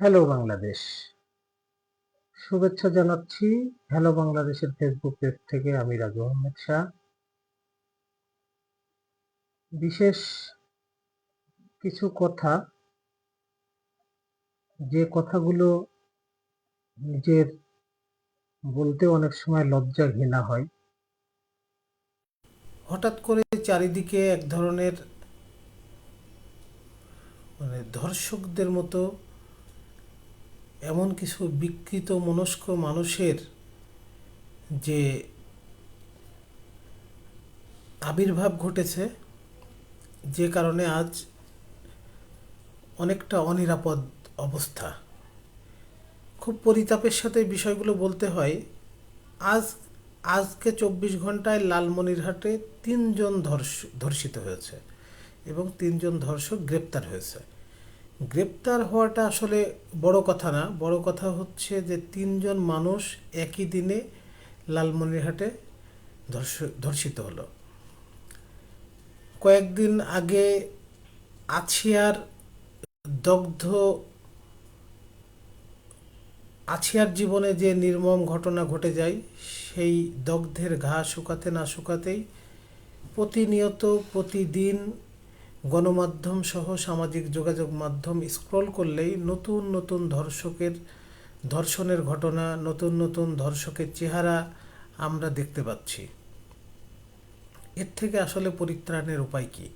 Hello Bangladesh শুভেচ্ছা জানাচ্ছি hello বাংলাদেশের ফেসবুক পেজ থেকে আমি রাজু আহমেদ শাহ। বিশেষ কিছু কথা, যে কথাগুলো নিজের বলতে অনেক সময় লজ্জা ঘৃণা হয়। হঠাৎ করে চারিদিকে এক ধরনের মানে ধর্ষকদের মতো এমন কিছু বিকৃত মনস্ক মানুষের যে আবির্ভাব ঘটেছে, যে কারণে আজ অনেকটা অনিরাপদ অবস্থা। খুব পরিতাপের সাথে বিষয়গুলো বলতে হয়, আজ, আজকে চব্বিশ ঘন্টায় লালমনিরহাটে তিনজন ধর্ষ, ধর্ষিত হয়েছে এবং তিনজন ধর্ষক গ্রেপ্তার হয়েছে। গ্রেপ্তার হওয়াটা আসলে বড় কথা না। বড় কথা হচ্ছে যে তিনজন মানুষ একই দিনে লালমনিরহাটে ধর্ষ, ধর্ষিত হলো। কয়েকদিন আগে আছিয়ার দগ্ধ আছিয়ার জীবনে যে নির্মম ঘটনা ঘটে যায়, সেই দগ্ধের ঘা শুকাতে না শুকাতেই প্রতিনিয়ত প্রতিদিন গণমাধ্যম সহ সামাজিক যোগাযোগ মাধ্যম স্ক্রল করলেই নতুন নতুন ধর্ষকের ধর্ষণের ঘটনা, নতুন নতুন ধর্ষকের চেহারা আমরা দেখতে পাচ্ছি। এর থেকে আসলে পরিত্রাণের উপায় কি?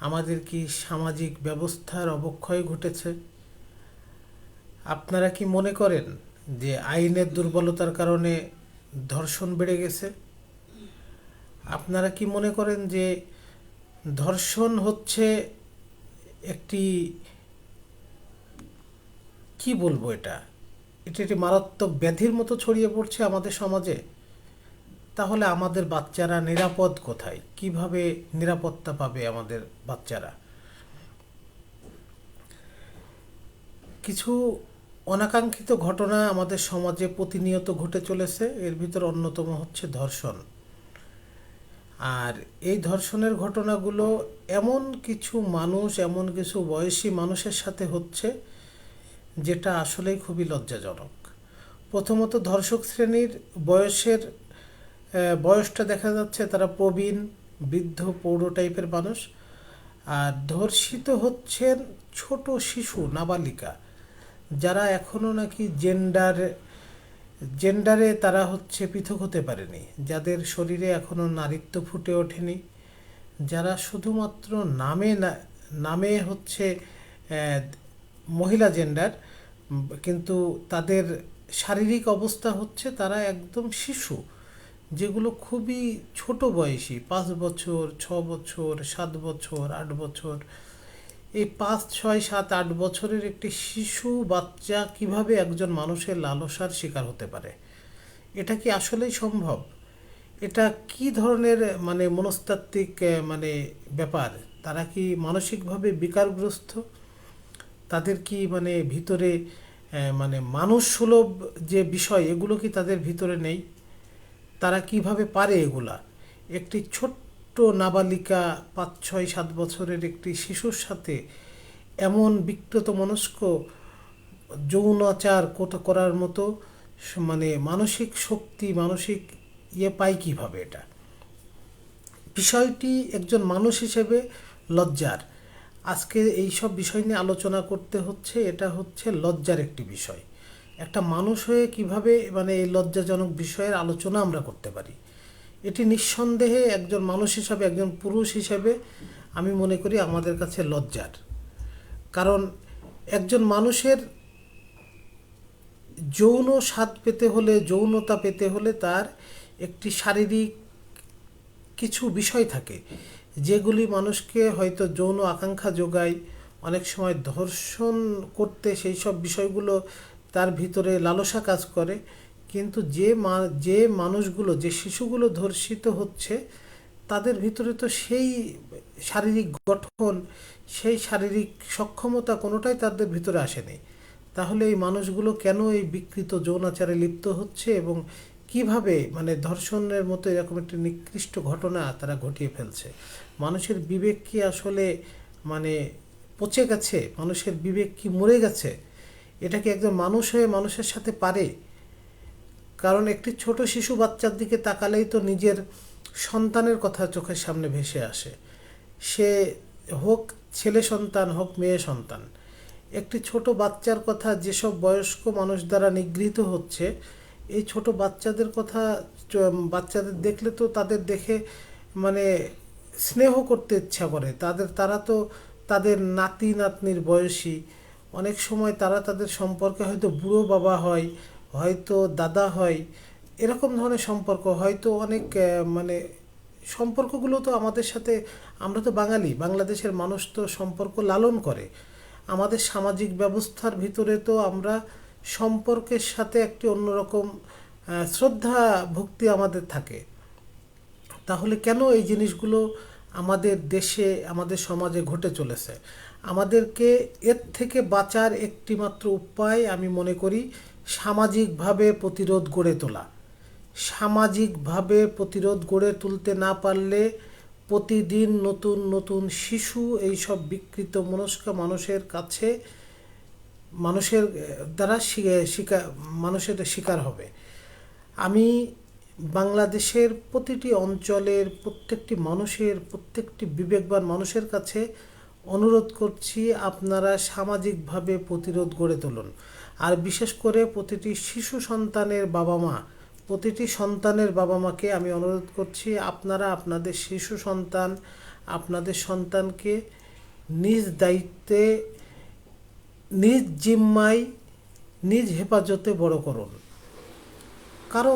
আমাদের কি সামাজিক ব্যবস্থার অবক্ষয় ঘটেছে? আপনারা কি মনে করেন যে আইনের দুর্বলতার কারণে ধর্ষণ বেড়ে গেছে? আপনারা কি মনে করেন যে ধর্ষণ হচ্ছে একটি, কি বলব এটা? এটা একটি মারাত্মক ব্যাধির মতো ছড়িয়ে পড়ছে আমাদের সমাজে। তাহলে আমাদের বাচ্চারা নিরাপদ কোথায়? কীভাবে নিরাপত্তা পাবে আমাদের বাচ্চারা? কিছু অনাকাঙ্ক্ষিত ঘটনা আমাদের সমাজে প্রতিনিয়ত ঘটে চলেছে। এর ভিতর অন্যতম হচ্ছে ধর্ষণ। আর এই ধর্ষণের ঘটনাগুলো এমন কিছু মানুষ, এমন কিছু বয়সী মানুষের সাথে হচ্ছে যেটা আসলেই খুবই লজ্জাজনক। প্রথমত ধর্ষক শ্রেণির বয়সের বয়সটা দেখা যাচ্ছে তারা প্রবীণ, বৃদ্ধ, পৌর টাইপের মানুষ। আর ধর্ষিত হচ্ছেন ছোট শিশু, নাবালিকা, যারা এখনও নাকি জেন্ডার জেন্ডারে তারা হচ্ছে পৃথক হতে পারেনি। যাদের শরীরে এখনও নারীত্ব ফুটে ওঠেনি, যারা শুধুমাত্র নামে নামে হচ্ছে মহিলা জেন্ডার কিন্তু তাদের শারীরিক অবস্থা হচ্ছে তারা একদম শিশু, যেগুলো খুবই ছোট বয়সী, পাঁচ বছর, ছ বছর, সাত বছর, আট বছর। এই পাঁচ, ছয়, সাত, আট বছরের একটি শিশু, বাচ্চা কীভাবে একজন মানুষের লালসার শিকার হতে পারে? এটা কি আসলেই সম্ভব? এটা কি ধরনের মানে মনস্তাত্ত্বিক মানে ব্যাপার? তারা কি মানসিকভাবে বিকারগ্রস্ত? তাদের কি মানে ভিতরে মানে মানুষ সুলভ যে বিষয়, এগুলো কি তাদের ভিতরে নেই? তারা কীভাবে পারে এগুলা? একটি ছোট্ট নাবালিকা পাঁচ, ছয়, সাত বছরের একটি শিশুর সাথে এমন বিকৃত মনস্ক যৌনাচার করার মতো মানে মানসিক শক্তি, মানসিক ইয়ে পায় কীভাবে এটা? বিষয়টি একজন মানুষ হিসেবে লজ্জার। আজকে এই সব বিষয় নিয়ে আলোচনা করতে হচ্ছে, এটা হচ্ছে লজ্জার একটি বিষয়। একটা মানুষ হয়ে কীভাবে মানে এই লজ্জাজনক বিষয়ের আলোচনা আমরা করতে পারি? এটি নিঃসন্দেহে একজন মানুষ হিসাবে, একজন পুরুষ হিসাবে আমি মনে করি আমাদের কাছে লজ্জার। কারণ একজন মানুষের যৌন স্বাদ পেতে হলে, যৌনতা পেতে হলে তার একটি শারীরিক কিছু বিষয় থাকে, যেগুলি মানুষকে হয়তো যৌন আকাঙ্ক্ষা যোগায়, অনেক সময় ধর্ষণ করতে সেই সব বিষয়গুলো তার ভিতরে লালসা কাজ করে। কিন্তু যে মা, যে মানুষগুলো, যে শিশুগুলো ধর্ষিত হচ্ছে, তাদের ভিতরে তো সেই শারীরিক গঠন, সেই শারীরিক সক্ষমতা কোনোটাই তাদের ভিতরে আসেনি তাহলে এই মানুষগুলো কেন এই বিকৃত যৌনাচারে লিপ্ত হচ্ছে এবং কীভাবে মানে ধর্ষণের মতো এরকম একটি নিকৃষ্ট ঘটনা তারা ঘটিয়ে ফেলছে? মানুষের বিবেক কি আসলে মানে পচে গেছে? মানুষের বিবেক কি মরে গেছে? এটা কি একজন মানুষ হয়ে মানুষের সাথে পারে? কারণ একটি ছোট শিশু বাচ্চার দিকে তাকালেই তো নিজের সন্তানের কথা চোখের সামনে ভেসে আসে। সে হোক ছেলে সন্তান, হোক মেয়ে সন্তান, একটি ছোট বাচ্চার কথা যেসব বয়স্ক মানুষ দ্বারা নিগৃহীত হচ্ছে, এই ছোট বাচ্চাদের কথা বাচ্চাদের দেখলে তো তাদের দেখে মানে স্নেহ করতে ইচ্ছা করে। তাদের, তারা তো তাদের নাতি নাতনির বয়সী। অনেক সময় তারা তাদের সম্পর্কে হয়তো বুড়ো বাবা হয় হয়তো দাদা হয়, এরকম ধরনের সম্পর্ক, হয়তো অনেক মানে সম্পর্কগুলো তো আমাদের সাথে, আমরা তো বাঙালি, বাংলাদেশের মানুষ তো সম্পর্ক লালন করে। আমাদের সামাজিক ব্যবস্থার ভিতরে তো আমরা সম্পর্কের সাথে একটি অন্যরকম শ্রদ্ধা ভক্তি আমাদের থাকে। তাহলে কেন এই জিনিসগুলো আমাদের দেশে, আমাদের সমাজে ঘটে চলেছে? আমাদেরকে এর থেকে বাঁচার একটিমাত্র উপায় আমি মনে করি সামাজিকভাবে প্রতিরোধ গড়ে তোলা। সামাজিকভাবে প্রতিরোধ গড়ে তুলতে না পারলে প্রতিদিন নতুন নতুন শিশু, এইসব বিকৃত মনস্ক মানুষের কাছে মানুষের দ্বারা শিকার মানুষের শিকার হবে। আমি বাংলাদেশের প্রতিটি অঞ্চলের প্রত্যেকটি মানুষের, প্রত্যেকটি বিবেকবান মানুষের কাছে অনুরোধ করছি আপনারা সামাজিকভাবে প্রতিরোধ গড়ে তুলুন। আর বিশেষ করে প্রতিটি শিশু সন্তানের বাবা মা, প্রতিটি সন্তানের বাবা মাকে আমি অনুরোধ করছি আপনারা আপনাদের শিশু সন্তান, আপনাদের সন্তানকে নিজ দায়িত্বে, নিজ জিম্মায়, নিজ হেফাজতে বড় করুন। কারও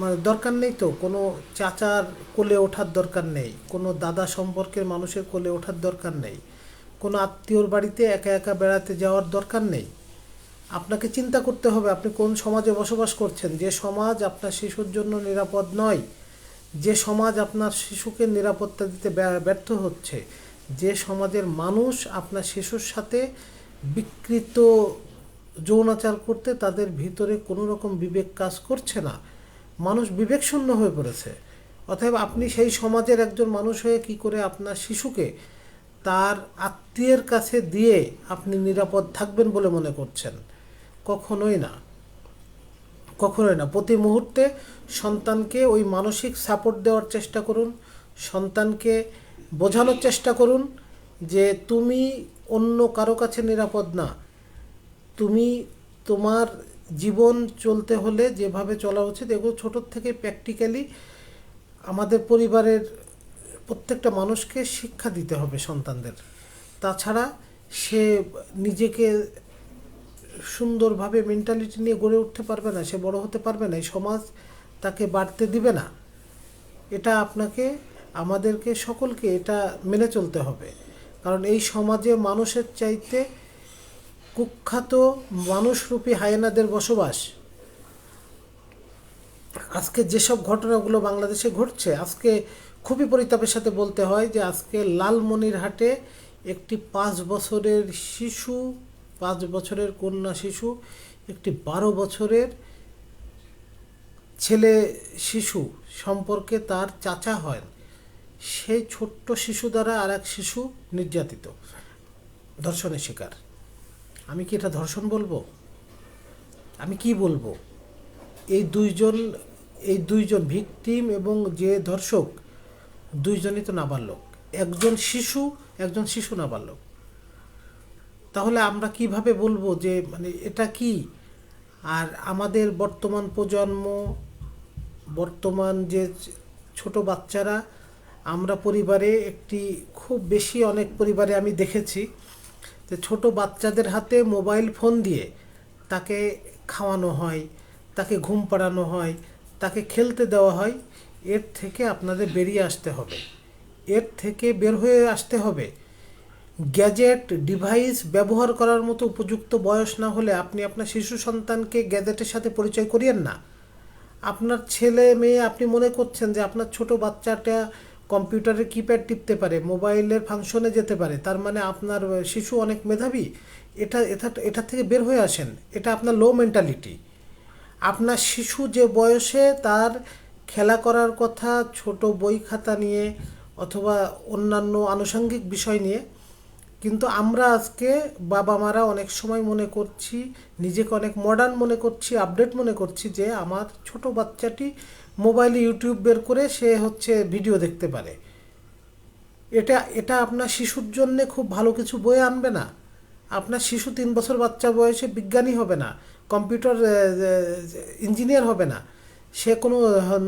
মানে দরকার নেই তো? কোনো চাচার কোলে ওঠার দরকার নেই, কোনো দাদা সম্পর্কের মানুষের কোলে ওঠার দরকার নেই। কোনো আত্মীয়র বাড়িতে একা একা বেড়াতে যাওয়ার দরকার নেই। আপনাকে চিন্তা করতে হবে আপনি কোন সমাজে বসবাস করছেন। যে সমাজ আপনার শিশুর জন্য নিরাপদ নয়, যে সমাজ আপনার শিশুকে নিরাপত্তা দিতে ব্যা- ব্যর্থ হচ্ছে, যে সমাজের মানুষ আপনার শিশুর সাথে বিকৃত যৌনাচার করতে তাদের ভিতরে কোনো রকম বিবেক কাজ করছে না। মানুষ বিবেকশূন্য হয়ে পড়েছে। অতএব আপনি সেই সমাজের একজন মানুষ হয়ে কি করে আপনার শিশুকে তার আত্মীয়ের কাছে দিয়ে আপনি নিরাপদ থাকবেন বলে মনে করছেন? কখনোই না। কখনোই না। প্রতি মুহূর্তে সন্তানকে ওই মানসিক সাপোর্ট দেওয়ার চেষ্টা করুন, সন্তানকে বোঝানোর চেষ্টা করুন যে তুমি অন্য কারও কাছে নিরাপদ না। তুমি তোমার জীবন চলতে হলে যেভাবে চলা উচিত, এগুলো ছোটোর থেকে প্র্যাকটিক্যালি আমাদের পরিবারের প্রত্যেকটা মানুষকে শিক্ষা দিতে হবে সন্তানদের। তাছাড়া সে নিজেকে সুন্দরভাবে মেন্টালিটি নিয়ে গড়ে উঠতে পারবে না, সে বড় হতে পারবে না, এই সমাজ তাকে বাড়তে দিবে না। এটা আপনাকে, আমাদেরকে, সকলকে এটা মেনে চলতে হবে। কারণ এই সমাজে মানুষের চাইতে কুখ্যাত মানুষরূপী হায়েনাদের বসবাস, আজকে যেসব ঘটনাগুলো বাংলাদেশে ঘটছে, আজকে খুবই পরিতাপের সাথে বলতে হয় যে আজকে লালমনিরহাটে একটি পাঁচ বছরের শিশু, পাঁচ বছরের কন্যা শিশু, একটি বারো বছরের ছেলে শিশু সম্পর্কে তার চাচা হয় সেই ছোট্ট শিশু দ্বারা আর এক শিশু নির্যাতিত। ধর্ষণের শিকার। আমি কি এটা ধর্ষণ বলব? আমি কি বলব? এই দুইজন এই দুইজন ভিকটিম এবং যে ধর্ষক দুইজনই তো নাবালক একজন শিশু একজন শিশু নাবালক তাহলে আমরা কীভাবে বলব যে মানে এটা কি? আর আমাদের বর্তমান প্রজন্ম, বর্তমান যে ছোট বাচ্চারা, আমরা পরিবারে একটি খুব বেশি অনেক পরিবারে আমি দেখেছি যে ছোট বাচ্চাদের হাতে মোবাইল ফোন দিয়ে তাকে খাওয়ানো হয়, তাকে ঘুম পাড়ানো হয়, তাকে খেলতে দেওয়া হয়। এর থেকে আপনাদের বেরিয়ে আসতে হবে। এর থেকে বের হয়ে আসতে হবে। গ্যাজেট ডিভাইস ব্যবহার করার মতো উপযুক্ত বয়স না হলে আপনি আপনার শিশু সন্তানকে গ্যাজেটের সাথে পরিচয় করিয়েন না। আপনার ছেলে মেয়ে, আপনি মনে করছেন যে আপনার ছোট বাচ্চাটা কম্পিউটারের কিপ্যাড টিপতে পারে, মোবাইলের ফাংশনে যেতে পারে, তার মানে আপনার শিশু অনেক মেধাবী। এটা এটা এটা থেকে বের হয়ে আসেন। এটা আপনার লো মেন্টালিটি আপনার শিশু যে বয়সে তার খেলা করার কথা, ছোট বই খাতা নিয়ে অথবা অন্যান্য আনুষঙ্গিক বিষয় নিয়ে। কিন্তু আমরা আজকে বাবা মারা অনেক সময় মনে করছি, নিজেকে অনেক মডার্ন মনে করছি আপডেট মনে করছি যে আমার ছোট বাচ্চাটি মোবাইলে ইউটিউব বের করে সে হচ্ছে ভিডিও দেখতে পারে। এটা এটা আপনার শিশুর জন্য খুব ভালো কিছু বয়ে আনবে না। আপনার শিশু তিন বছর বাচ্চা বয়সে বিজ্ঞানী হবে না কম্পিউটার ইঞ্জিনিয়ার হবে না। সে কোনো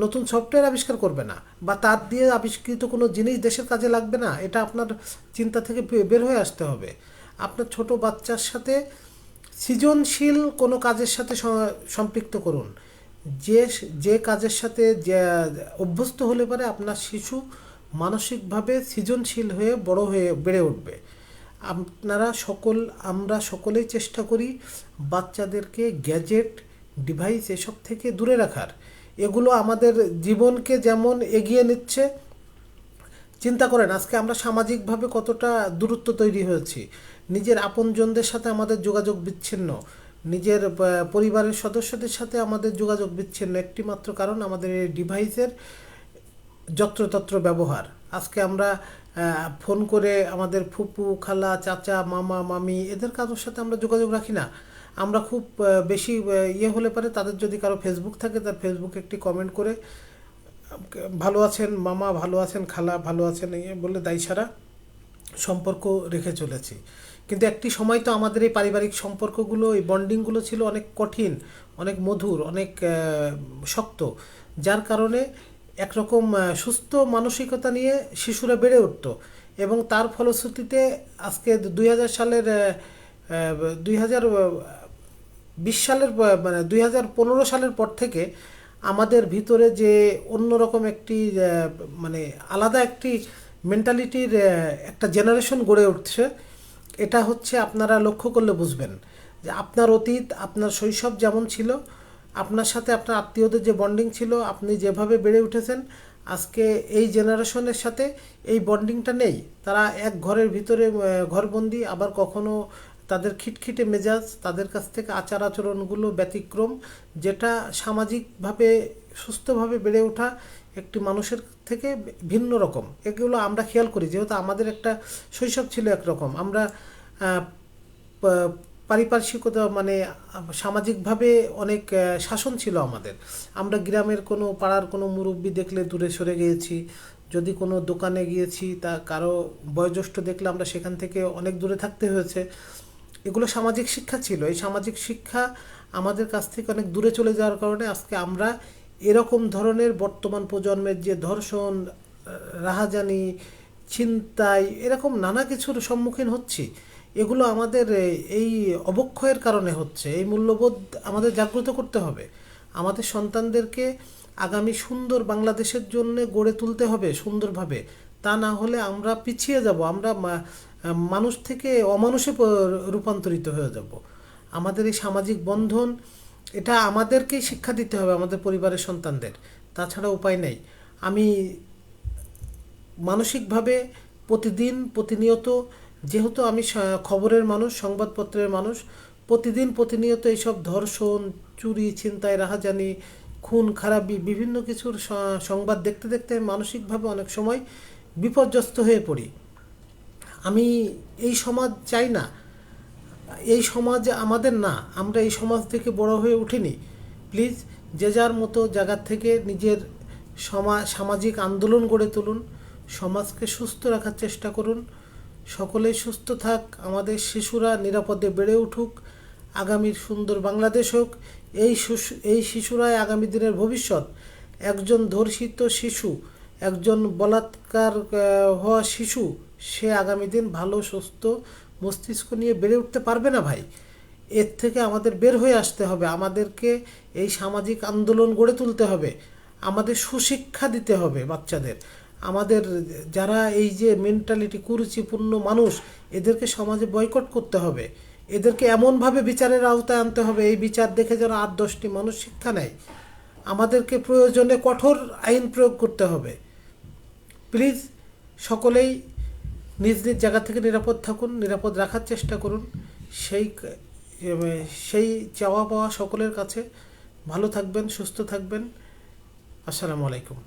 নতুন সফটওয়্যার আবিষ্কার করবে না বা তার দিয়ে আবিষ্কৃত কোনো জিনিস দেশের কাজে লাগবে না, এটা আপনার চিন্তা থেকে বের হয়ে আসতে হবে। আপনার ছোট বাচ্চার সাথে সৃজনশীল কোনো কাজের সাথে সম্পৃক্ত করুন। যে যে কাজের সাথে যে, অভ্যস্ত হলে পারে আপনার শিশু মানসিকভাবে সৃজনশীল হয়ে বড় হয়ে বেড়ে উঠবে। আপনারা সকল, আমরা সকলেই চেষ্টা করি বাচ্চাদেরকে গ্যাজেট, ডিভাইস এসব থেকে দূরে রাখার। এগুলো আমাদের জীবনকে যেমন এগিয়ে নিচ্ছে, চিন্তা করেন আজকে আমরা সামাজিকভাবে কতটা দূরত্ব তৈরি হয়েছি। নিজের আপনজনদের সাথে আমাদের যোগাযোগ বিচ্ছিন্ন, নিজের পরিবারের সদস্যদের সাথে আমাদের যোগাযোগ বিচ্ছিন্ন একটি মাত্র কারণ আমাদের এই ডিভাইসের যত্রতত্র ব্যবহার। আজকে আমরা ফোন করে আমাদের ফুপু, খালা, চাচা, মামা, মামি, এদের কারোর সাথে আমরা যোগাযোগ রাখি না। আমরা খুব বেশি ইয়ে হলে পারে তাদের যদি কারও ফেসবুক থাকে, তার ফেসবুকে একটি কমেন্ট করে, ভালো আছেন মামা, ভালো আছেন খালা, ভালো আছেন এই বলে দায় সারা সম্পর্ক রেখে চলেছি। কিন্তু একটি সময় তো আমাদের এই পারিবারিক সম্পর্কগুলো, এই বন্ডিংগুলো ছিল অনেক কঠিন, অনেক মধুর, অনেক শক্ত। যার কারণে একরকম সুস্থ মানসিকতা নিয়ে শিশুরা বেড়ে উঠতো। এবং তার ফলশ্রুতিতে আজকে দুই হাজার সালের দুই হাজার বিশ সালের মানে দুই হাজার পনেরো সালের পর থেকে আমাদের ভিতরে যে অন্যরকম একটি মানে আলাদা একটি মেন্টালিটির একটা জেনারেশন গড়ে উঠছে, এটা হচ্ছে আপনারা লক্ষ্য করলে বুঝবেন যে আপনার অতীত, আপনার শৈশব যেমন ছিল, আপনার সাথে আপনার আত্মীয়দের যে বন্ডিং ছিল, আপনি যেভাবে বেড়ে উঠেছেন, আজকে এই জেনারেশনের সাথে এই বন্ডিংটা নেই। তারা এক ঘরের ভিতরে ঘরবন্দি, আবার কখনো তাদের খিটখিটে মেজাজ, তাদের কাছ থেকে আচার আচরণগুলো ব্যতিক্রম, যেটা সামাজিকভাবে, সুস্থভাবে বেড়ে ওঠা একটি মানুষের থেকে ভিন্ন রকম। এগুলো আমরা খেয়াল করি, যেহেতু আমাদের একটা শৈশব ছিল একরকম। আমরা পারিপার্শ্বিকতা মানে সামাজিকভাবে অনেক শাসন ছিল আমাদের। আমরা গ্রামের কোনো, পাড়ার কোনো মুরব্বী দেখলে দূরে সরে গিয়েছি। যদি কোনো দোকানে গিয়েছি, তা কারও বয়োজ্যেষ্ঠ দেখলে আমরা সেখান থেকে অনেক দূরে থাকতে হয়েছে। এগুলো সামাজিক শিক্ষা ছিল। এই সামাজিক শিক্ষা আমাদের কাছ থেকে অনেক দূরে চলে যাওয়ার কারণে আজকে আমরা এরকম ধরনের বর্তমান প্রজন্মের যে ধর্ষণ রাহাজানি, ছিনতাই এরকম নানা কিছুর সম্মুখীন হচ্ছি। এগুলো আমাদের এই অবক্ষয়ের কারণে হচ্ছে। এই মূল্যবোধ আমাদের জাগ্রত করতে হবে। আমাদের সন্তানদেরকে আগামী সুন্দর বাংলাদেশের জন্য গড়ে তুলতে হবে সুন্দরভাবে। তা না হলে আমরা পিছিয়ে যাব, আমরা মানুষ থেকে অমানুষে রূপান্তরিত হয়ে যাব। আমাদের এই সামাজিক বন্ধন, এটা আমাদেরকেই শিক্ষা দিতে হবে, আমাদের পরিবারের সন্তানদের। তাছাড়া উপায় নেই। আমি মানসিকভাবে প্রতিদিন প্রতিনিয়ত, যেহেতু আমি খবরের মানুষ, সংবাদপত্রের মানুষ, প্রতিদিন প্রতিনিয়ত এইসব ধর্ষণ, চুরি, ছিনতাই, রাহাজানি, খুন, খারাপি, বিভিন্ন কিছুর সংবাদ দেখতে দেখতে মানসিকভাবে অনেক সময় বিপর্যস্ত হয়ে পড়ি। আমি এই সমাজ চাই না। এই সমাজ আমাদের না। আমরা এই সমাজ থেকে বড় হয়ে উঠিনি। প্লিজ, যে যার মতো জায়গার থেকে নিজের সমা, সামাজিক আন্দোলন গড়ে তুলুন। সমাজকে সুস্থ রাখার চেষ্টা করুন। সকলে সুস্থ থাক। আমাদের শিশুরা নিরাপদে বেড়ে উঠুক। আগামীর সুন্দর বাংলাদেশ হোক। এই এই শিশুরাই আগামী দিনের ভবিষ্যৎ। একজন ধর্ষিত শিশু একজন বলাৎকার হওয়া শিশু, সে আগামী দিন ভালো, সুস্থ মস্তিষ্ক নিয়ে বেড়ে উঠতে পারবে না ভাই। এর থেকে আমাদের বের হয়ে আসতে হবে। আমাদেরকে এই সামাজিক আন্দোলন গড়ে তুলতে হবে। আমাদের সুশিক্ষা দিতে হবে বাচ্চাদের। আমাদের যারা এই যে মেন্টালিটি কুরুচিপূর্ণ মানুষ, এদেরকে সমাজে বয়কট করতে হবে। এদেরকে এমনভাবে বিচারের আওতায় আনতে হবে। এই বিচার দেখে যেন আট দশটি মানুষ শিক্ষা নেয়। আমাদেরকে প্রয়োজনে কঠোর আইন প্রয়োগ করতে হবে। প্লিজ সকলেই নিজ নিজ জায়গা থেকে নিরাপদ থাকুন, নিরাপদ রাখার চেষ্টা করুন। সেই সেই চাওয়া পাওয়া সকলের কাছে ভালো থাকবেন, সুস্থ থাকবেন। আসসালামু আলাইকুম।